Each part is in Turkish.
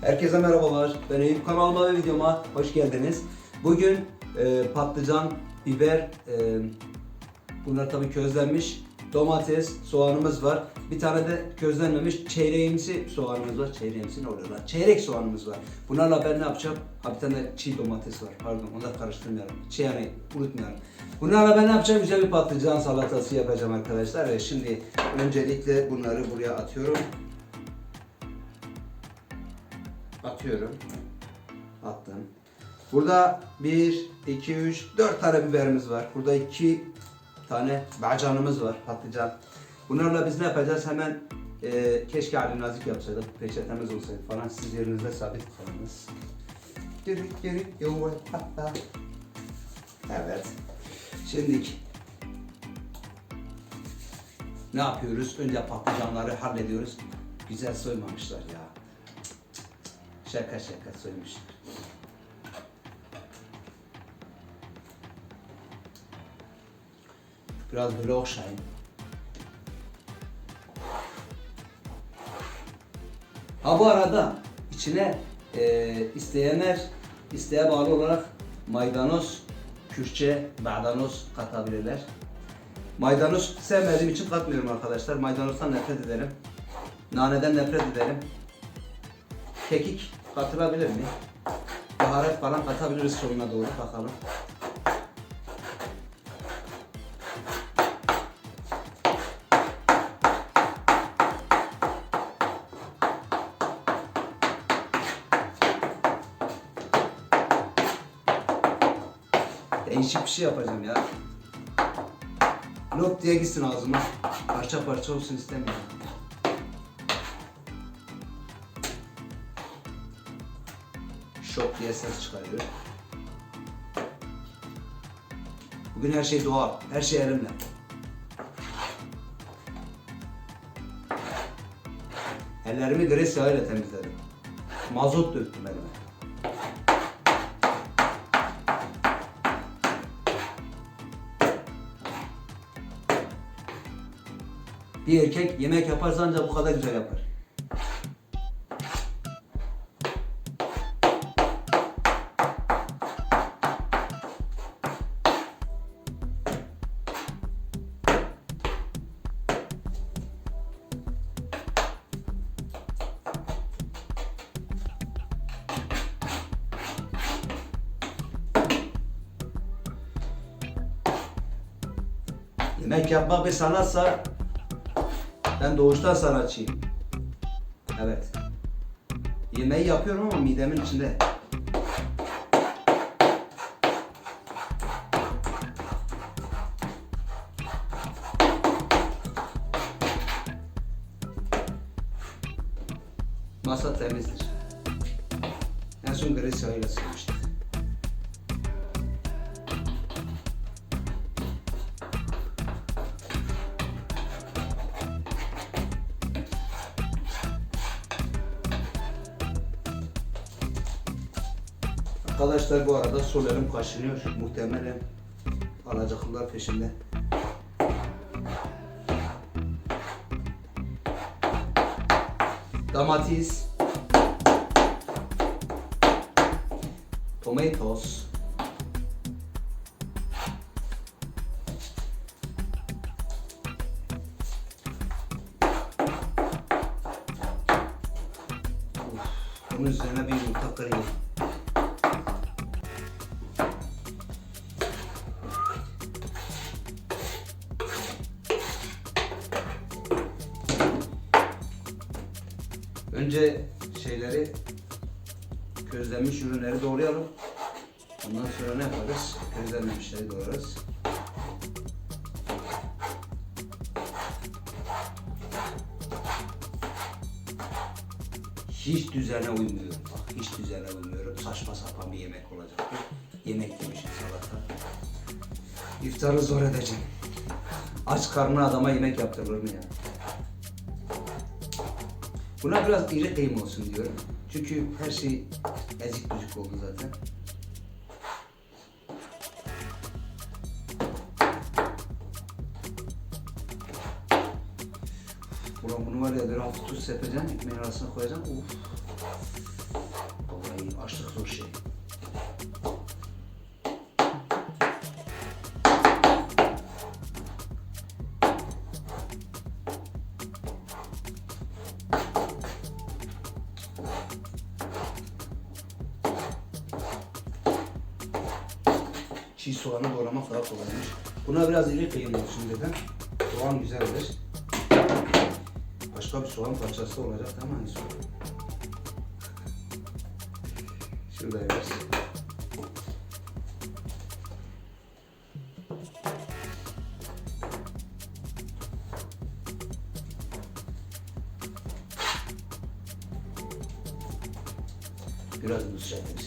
Herkese merhabalar. Ben Eyüp kanalıma ve videoma hoş geldiniz. Bugün e, patlıcan, biber, e, bunlar tabii közlenmiş, domates, soğanımız var. Bir tane de közlenmemiş çeyreğimsi soğanımız var. Çeyreğimsi ne oluyor lan? Çeyrek soğanımız var. Bunlarla ben ne yapacağım? Ha bir tane çiğ domates var. Pardon onu da karıştırmayalım. Çiğ yani unutmayalım. Bunlarla ben ne yapacağım? Güzel bir patlıcan salatası yapacağım arkadaşlar. Ve şimdi öncelikle bunları buraya atıyorum. Atıyorum. Attım. Burada 1, 2, 3, 4 tane biberimiz var. Burada 2 tane bacanımız var, patlıcan. Bunlarla biz ne yapacağız? Hemen e, keşke Ali Nazik yapsaydık, peçetemiz olsaydı falan. Siz yerinizde sabit kalınız. Dürük dürük yuva hatta. Evet. Şimdi ne yapıyoruz? Önce patlıcanları hallediyoruz. Güzel soymamışlar ya. Şaka şaka soymuşlar. Biraz okşayın. Ha bu arada içine e, isteyenler isteğe bağlı olarak maydanoz, kürçe, badanoz katabilirler. Maydanoz sevmediğim için katmıyorum arkadaşlar. Maydanozdan nefret ederim. Naneden nefret ederim. Kekik katılabilir mi? Baharat falan katabiliriz sonuna doğru bakalım. Değişik bir şey yapacağım ya. Lop diye gitsin ağzıma. Parça parça olsun istemiyorum. Şok diye ses çıkarıyor. Bugün her şey doğal, her şey elimle. Ellerimi gres yağıyla temizledim. Mazot döktüm elime. Bir erkek yemek yaparsa ancak bu kadar güzel yapar. Yemek yapmak bir sanatsa ben doğuştan sanatçıyım. Evet. Yemeği yapıyorum ama midemin içinde. Masa temizdir. En son gres yağıyla silmiştik. Arkadaşlar bu arada sol elim kaşınıyor. Muhtemelen alacaklılar peşinde. Domates. Tomatoes. Bunun üzerine bir yumurta kırayım. Doğrayalım. Ondan sonra ne yaparız? Közlenmemişleri doğrarız. Hiç düzene uymuyorum. Bak hiç düzene uymuyorum. Saçma sapan bir yemek olacak. Yemek demişim salata. İftarı zor edeceğim. Aç karnına adama yemek yaptırılır mı ya? Buna biraz iri kıyım olsun diyorum. Çünkü her şey ezik büzük oldu zaten. Ulan bunu var ya bir hafta tuz sepecaksın, ekmeğin arasına koyacaksın. Uf. Vallahi açlık zor şey. Çiğ soğanı doğramak daha kolaymış. Buna biraz iri olsun dedim. Soğan güzeldir. Başka bir soğan parçası olacak ama hani soğan. Şurada biraz. Biraz muz şerbeti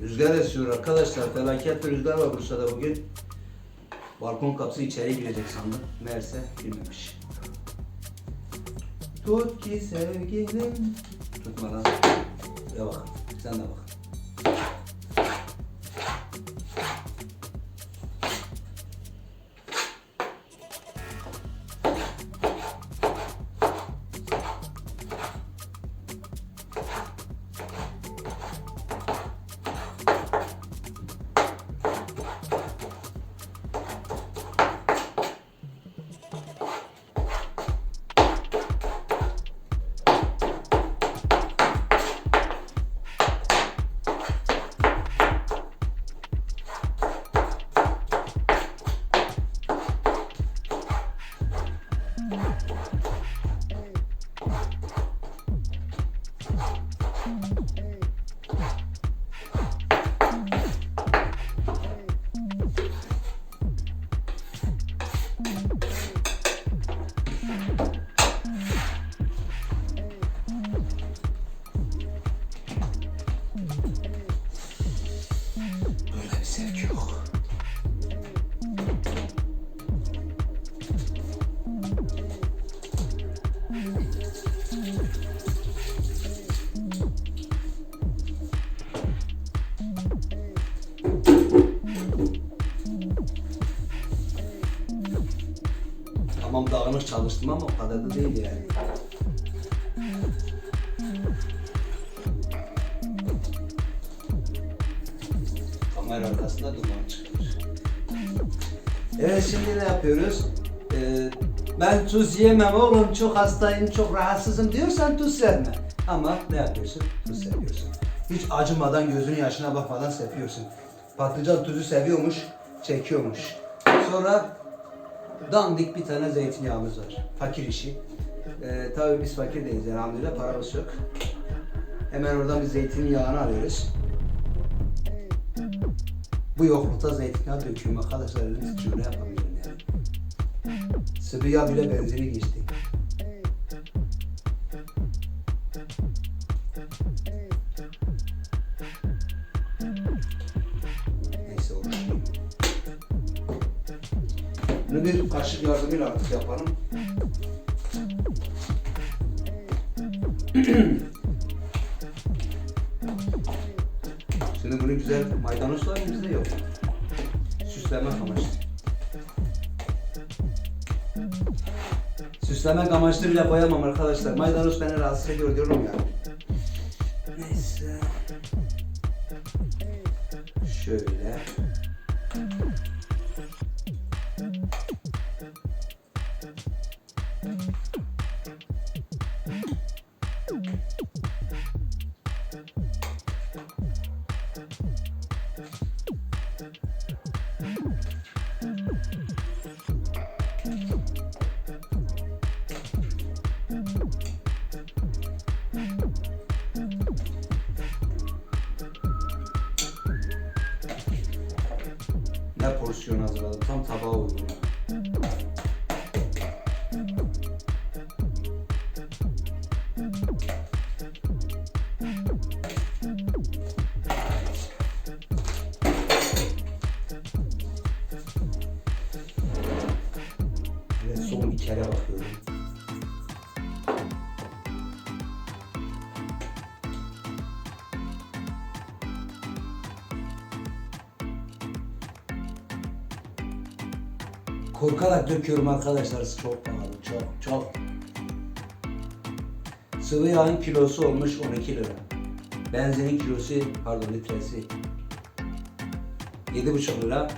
Rüzgar esiyor arkadaşlar. Felaket bir rüzgar var Bursa'da bugün. Balkon kapısı içeri girecek sandım. Meğerse girmemiş. Tut ki sevgilim. Tutma lan. Ya bak. Sen de bak. Dağınık çalıştım ama o kadar da değil yani. Kamera arkasında duman çıkıyor. Evet şimdi ne yapıyoruz? Ee, ben tuz yemem oğlum çok hastayım çok rahatsızım diyorsan tuz sevme. Ama ne yapıyorsun? Tuz seviyorsun. Hiç acımadan gözünün yaşına bakmadan seviyorsun. Patlıcan tuzu seviyormuş, çekiyormuş. Sonra dandik bir tane zeytinyağımız var. Fakir işi. Ee, tabii biz fakir değiliz elhamdülillah paramız yok. Hemen oradan bir zeytinyağını alıyoruz. Bu yoklukta zeytinyağı döküyorum arkadaşlar. Elim yapabilirim yani. Sıvı yağ bile benzeri geçti. Bunu bir kaşık yardımıyla artık yapalım. Şimdi bunu güzel maydanoz var bizde yok. Süsleme amaçlı. Süsleme amaçlı bile koyamam arkadaşlar. Maydanoz beni rahatsız ediyor diyorum ya. Neyse. Şöyle. Ne porsiyon hazırladım. Tam tabağa uygun. Evet, son bir kere bakıyorum. Korkarak döküyorum arkadaşlar. Çok pahalı. Çok çok. Sıvı yağın kilosu olmuş 12 lira. Benzinin kilosu pardon litresi 7,5 lira.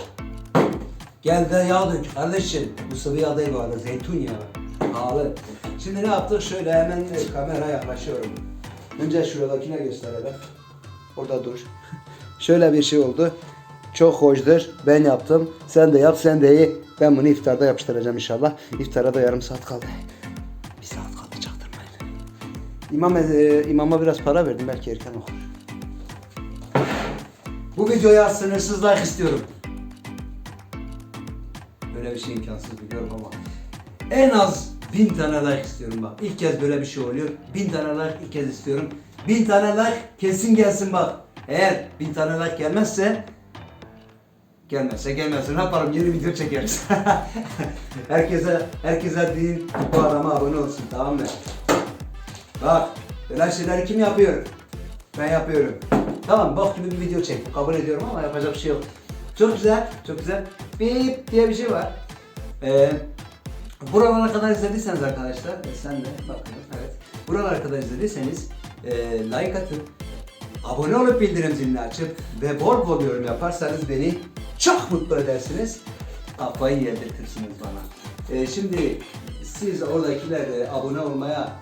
Gel de yağ dök kardeşim. Bu sıvı yağ değil bu arada zeytin yağı. Pahalı. Şimdi ne yaptık? Şöyle hemen e, kamera yaklaşıyorum. Önce şuradakine gösterelim. Orada dur. Şöyle bir şey oldu. Çok hoşdur. Ben yaptım. Sen de yap, sen de iyi. Ben bunu iftarda yapıştıracağım inşallah. İftara da yarım saat kaldı. Bir saat kaldı çaktırmayın. İmam, e, imama biraz para verdim. Belki erken okur. Bu videoya sınırsız like istiyorum. Böyle bir şey imkansız biliyorum ama en az bin tane like istiyorum bak. İlk kez böyle bir şey oluyor. Bin tane like ilk kez istiyorum. Bin tane like kesin gelsin bak. Eğer bin tane like gelmezse gelmezse gelmezse ne yaparım yeni video çekeriz. herkese herkese din bu adama abone olsun tamam mı? Bak böyle şeyleri kim yapıyor? Ben yapıyorum. Tamam bak gibi bir video çek. Kabul ediyorum ama yapacak bir şey yok. Çok güzel, çok güzel. Bip diye bir şey var. Ee, buralara kadar izlediyseniz arkadaşlar, e, sen de bakın evet. Buralara kadar izlediyseniz e, like atıp, abone olup bildirim zilini açıp ve bol bol yorum yaparsanız beni çok mutlu edersiniz. Kafayı yedirtirsiniz bana. E, şimdi siz oradakiler e, abone olmaya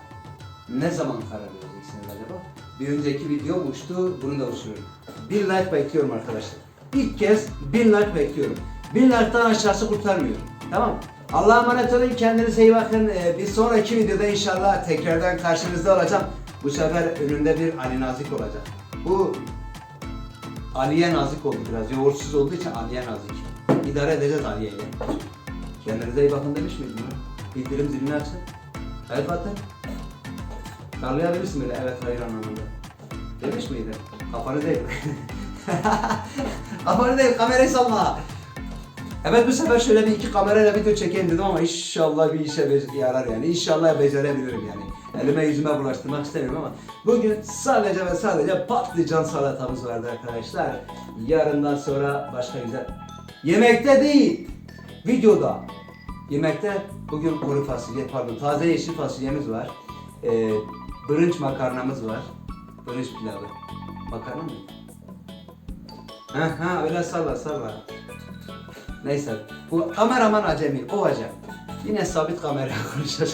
ne zaman karar vereceksiniz acaba? Bir önceki videom uçtu, bunu da uçuyorum. Bir like bekliyorum arkadaşlar. İlk kez bir like bekliyorum. Bir like'tan aşağısı kurtarmıyor. Tamam Allah'a emanet olun, kendinize iyi bakın. Ee, bir sonraki videoda inşallah tekrardan karşınızda olacağım. Bu sefer önünde bir Ali Nazik olacak. Bu Aliye Nazik oldu biraz. Yoğurtsuz olduğu için Aliye Nazik. İdare edeceğiz Aliye'yle. Kendinize iyi bakın demiş miydim? Bildirim zilini açın. Evet Fatih. Sallayabilirsin böyle evet hayır anlamında. Demiş miydim? Kafanı değil. Kafanı değil kamerayı salla. Evet bu sefer şöyle bir iki kamerayla video çekeyim dedim ama inşallah bir işe yarar yani. İnşallah becerebilirim yani. Elime yüzüme bulaştırmak istemiyorum ama bugün sadece ve sadece patlıcan salatamız vardı arkadaşlar. Yarından sonra başka güzel. Yemekte değil, videoda. Yemekte bugün kuru fasulye, pardon taze yeşil fasulyemiz var. Ee, brunch makarnamız var. Brunch pilavı. Makarna mı? Ha ha öyle salla salla. Neyse bu kameraman acemi o acem. Yine sabit kameraya konuşacağım.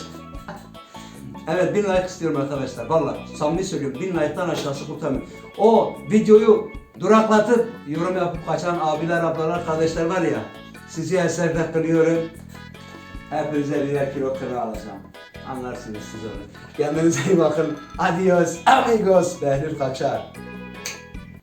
evet bin like istiyorum arkadaşlar. Valla samimi söylüyorum bin like'tan aşağısı kurtarmıyor. O videoyu duraklatıp yorum yapıp kaçan abiler, ablalar, kardeşler var ya. Sizi eserde kılıyorum. Hepinize birer kilo kına alacağım. Anlarsınız siz onu. Kendinize iyi bakın. Adios amigos. Behlül Kaçar.